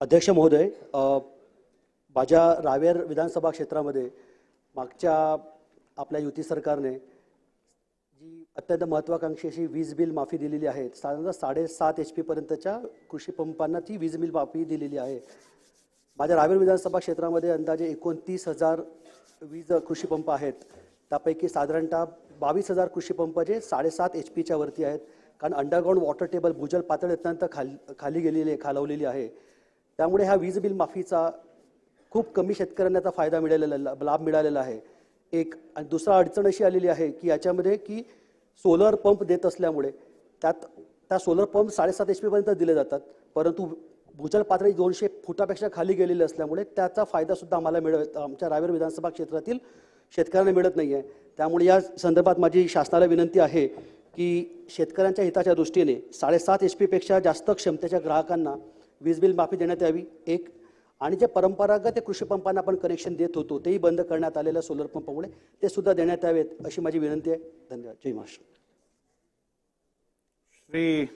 अध्यक्ष महोदय माझ्या रावेर विधानसभा क्षेत्रामध्ये मागच्या आपल्या युती सरकारने जी अत्यंत महत्त्वाकांक्षी अशी वीज बिल माफी दिलेली आहे साधारणतः साडेसात एच पीपर्यंतच्या कृषी पंपांना ती वीज बिल माफी दिलेली आहे. माझ्या रावेर विधानसभा क्षेत्रामध्ये अंदाजे एकोणतीस हजार वीज कृषी पंप आहेत. त्यापैकी साधारणतः बावीस हजार कृषी पंप जे साडेसात एच पीच्या वरती आहेत. कारण अंडरग्राऊंड वॉटर टेबल भूजल पातळी अत्यंत खाल खाली गेलेली आहे खालवलेली आहे. त्यामुळे ह्या वीज बिल माफीचा खूप कमी शेतकऱ्यांना याचा फायदा मिळालेला लाभ मिळालेला आहे. एक आणि दुसरा अडचण अशी आलेली आहे की याच्यामध्ये की सोलर पंप देत असल्यामुळे त्यात त्या सोलर पंप साडेसात एच पीपर्यंत दिले जातात. परंतु भूजल पातळी दोनशे फुटापेक्षा खाली गेलेली असल्यामुळे त्याचा फायदासुद्धा आम्हाला मिळत आमच्या रावेर विधानसभा क्षेत्रातील शेतकऱ्यांना मिळत नाही आहे त्यामुळे या संदर्भात माझी शासनाला विनंती आहे की शेतकऱ्यांच्या हिताच्या दृष्टीने साडेसात एच पीपेक्षा जास्त क्षमतेच्या ग्राहकांना वीज बिल माफी देण्यात यावी एक. आणि जे परंपरागत ते कृषी पंपांना आपण कनेक्शन देत होतो तेही बंद करण्यात आलेल्या सोलर पंपामुळे ते सुद्धा देण्यात यावेत अशी माझी विनंती आहे. धन्यवाद. जय महाराष्ट्र. श्री